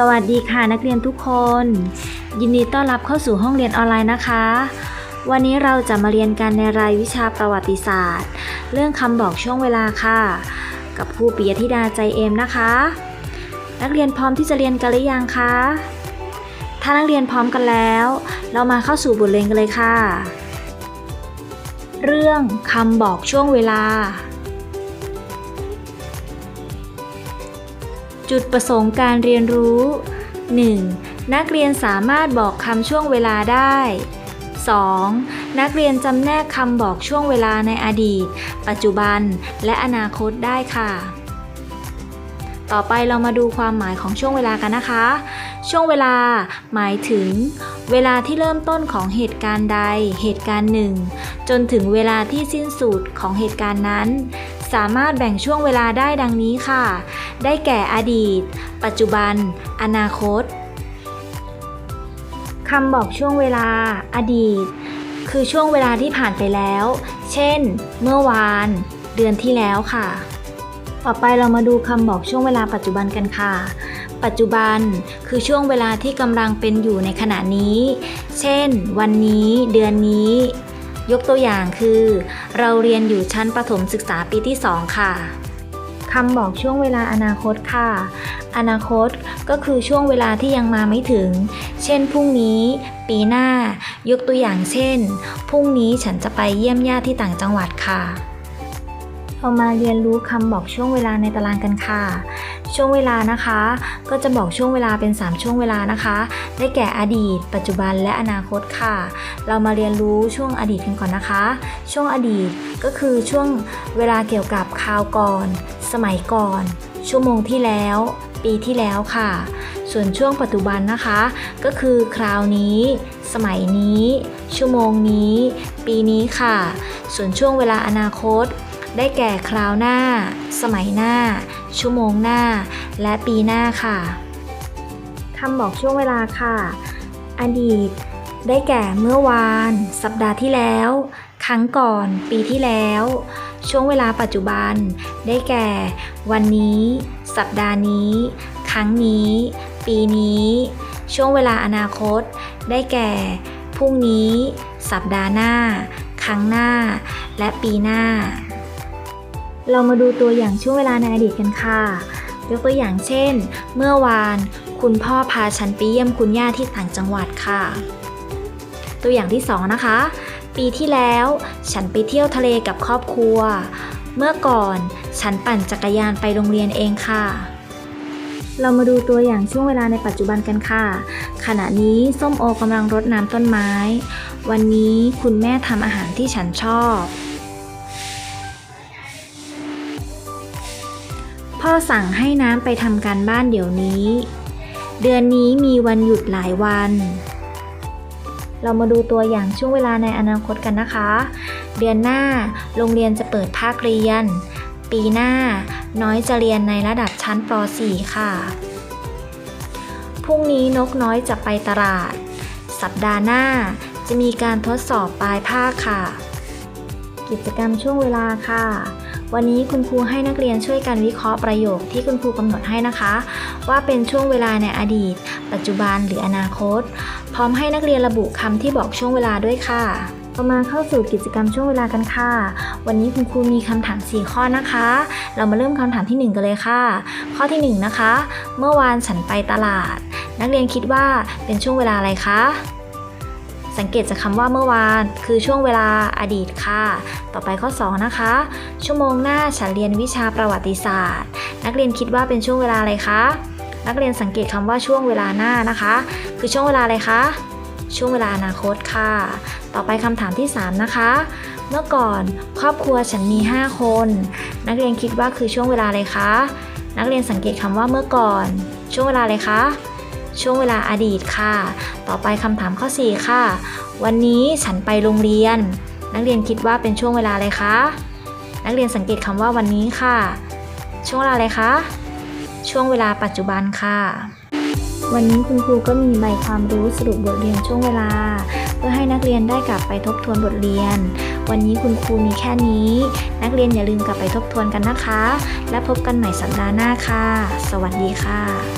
สวัสดีค่ะนักเรียนทุกคน ยินดีต้อนรับเข้าสู่ห้องเรียนออนไลน์นะคะ วันนี้เราจะมาเรียนกันในรายวิชาประวัติศาสตร์ เรื่องคำบอกช่วงเวลาค่ะ กับครูปิยธิดาใจเอมนะคะ นักเรียนพร้อมที่จะเรียนกันหรือยังคะถ้านักเรียนพร้อมกันแล้ว เรามาเข้าสู่บทเรียนกันเลยค่ะ เรื่องคำบอกช่วงเวลา จุดประสงค์การเรียนรู้ 1. นักเรียนสามารถบอกคำช่วงเวลาได้ 2. นักเรียนจำแนกคำบอกช่วงเวลาในอดีต ปัจจุบัน และอนาคตได้ค่ะ ต่อไปเรามาดูความหมายของช่วงเวลากันนะคะ ช่วงเวลา หมายถึง เวลาที่เริ่มต้นของเหตุการณ์ใด เหตุการณ์หนึ่ง จนถึงเวลาที่สิ้นสุดของเหตุการณ์นั้น สามารถแบ่งช่วงเวลาได้ดังนี้ค่ะ ได้แก่อดีต ปัจจุบัน อนาคตคำบอกช่วงเวลา อดีต คือช่วงเวลาที่ผ่านไปแล้ว เช่น เมื่อวาน เดือนที่แล้วค่ะ ต่อไปเรามาดูคำบอกช่วงเวลาปัจจุบันกันค่ะ ปัจจุบันคือช่วงเวลาที่กำลังเป็นอยู่ในขณะนี้ เช่น วันนี้ เดือนนี้ ยกตัวอย่างคือ เราเรียนอยู่ชั้นประถมศึกษาปีที่ 2 ค่ะคำบอกช่วงเวลาอนาคตค่ะ อนาคตก็คือช่วงเวลาที่ยังมาไม่ถึง เช่นพรุ่งนี้ ปีหน้า ยกตัวอย่างเช่น พรุ่งนี้ฉันจะไปเยี่ยมญาติที่ต่างจังหวัดค่ะ เรามาเรียนรู้คำบอกช่วงเวลาในตารางกันค่ะ ช่วงเวลานะคะ ก็จะบอกช่วงเวลาเป็น 3 ช่วงเวลานะคะ ได้แก่อดีต ปัจจุบันและอนาคตค่ะ เรามาเรียนรู้ช่วงอดีตกันก่อนนะคะ ช่วงอดีตก็คือช่วงเวลาเกี่ยวกับคราวก่อน สมัยก่อน ชั่วโมงที่แล้ว ปีที่แล้วค่ะ ส่วนช่วงปัจจุบันนะคะ ก็คือคราวนี้ สมัยนี้ ชั่วโมงนี้ ปีนี้ค่ะ ส่วนช่วงเวลาอนาคต ได้แก่คราวหน้า สมัยหน้า ชั่วโมงหน้า และปีหน้าค่ะคำบอกช่วงเวลาค่ะ อดีต ได้แก่เมื่อวาน สัปดาห์ที่แล้ว ครั้งก่อน ปีที่แล้ว ช่วงเวลาปัจจุบัน ได้แก่ วันนี้ สัปดาห์นี้ ครั้งนี้ ปีนี้ ช่วงเวลาอนาคต ได้แก่ พรุ่งนี้ สัปดาห์หน้า ครั้งหน้า และปีหน้า เรามาดูตัวอย่างช่วงเวลาในอดีตกันค่ะ ยกตัวอย่างเช่น เมื่อวาน คุณพ่อพาฉันไปเยี่ยมคุณย่าที่ต่างจังหวัดค่ะ ตัวอย่างที่สองนะคะ ปีที่แล้ว ฉันไปเที่ยวทะเลกับครอบครัว เมื่อก่อนฉันปั่นจักรยานไปโรงเรียนเองค่ะ เรามาดูตัวอย่างช่วงเวลาในปัจจุบันกันค่ะ ขณะนี้ส้มโอกำลังรดน้ำต้นไม้ วันนี้คุณแม่ทำอาหารที่ฉันชอบ พ่อสั่งให้น้ำไปทำการบ้านเดี๋ยวนี้ เดือนนี้มีวันหยุดหลายวัน เรามาดูตัวอย่างช่วงเวลาในอนาคตกันนะคะ เดือนหน้าโรงเรียนจะเปิดภาคเรียน ปีหน้าน้อยจะเรียนในระดับชั้นป .4 ค่ะ พรุ่งนี้นกน้อยจะไปตลาด สัปดาห์หน้าจะมีการทดสอบปลายภาคค่ะ กิจกรรมช่วงเวลาค่ะ วันนี้คุณครูให้นักเรียนช่วยกันวิเคราะห์ประโยคที่คุณครูกำหนดให้นะคะ ว่าเป็นช่วงเวลาในอดีต ปัจจุบันหรืออนาคต พร้อมให้นักเรียนระบุคำที่บอกช่วงเวลาด้วยค่ะเรามาเข้าสู่กิจกรรมช่วงเวลากันค่ะ วันนี้คุณครูมีคำถาม 4 ข้อนะคะ เรามาเริ่มคำถามที่ 1 กันเลยค่ะ ข้อที่ 1 นะคะ เมื่อวานฉันไปตลาด นักเรียนคิดว่าเป็นช่วงเวลาอะไรคะ สังเกตจากคำว่าเมื่อวาน คือช่วงเวลาอดีตค่ะ ต่อไปข้อ 2 นะคะ ชั่วโมงหน้าฉันเรียนวิชาประวัติศาสตร์ นักเรียนคิดว่าเป็นช่วงเวลาอะไรคะ นักเรียนสังเกตคำว่าช่วงเวลาหน้านะคะ คือช่วงเวลาอะไรคะ ช่วงเวลาอนาคตค่ะ ต่อไปคำถามที่ 3 นะคะ เมื่อก่อนครอบครัวฉันมี 5 คน นักเรียนคิดว่าคือช่วงเวลาอะไรคะ นักเรียนสังเกตคำว่าเมื่อก่อน ช่วงเวลาอะไรคะ ช่วงเวลาอดีตค่ะ ต่อไปคำถามข้อ 4 ค่ะ วันนี้ฉันไปโรงเรียน นักเรียนคิดว่าเป็นช่วงเวลาอะไรคะ นักเรียนสังเกตคำว่าวันนี้ค่ะ ช่วงเวลาอะไรคะ ช่วงเวลาปัจจุบันค่ะวันนี้คุณครูก็มีใบความรู้สรุปบทเรียนช่วงเวลา เพื่อให้นักเรียนได้กลับไปทบทวนบทเรียน วันนี้คุณครูมีแค่นี้ นักเรียนอย่าลืมกลับไปทบทวนกันนะคะ และพบกันใหม่สัปดาห์หน้าค่ะ สวัสดีค่ะ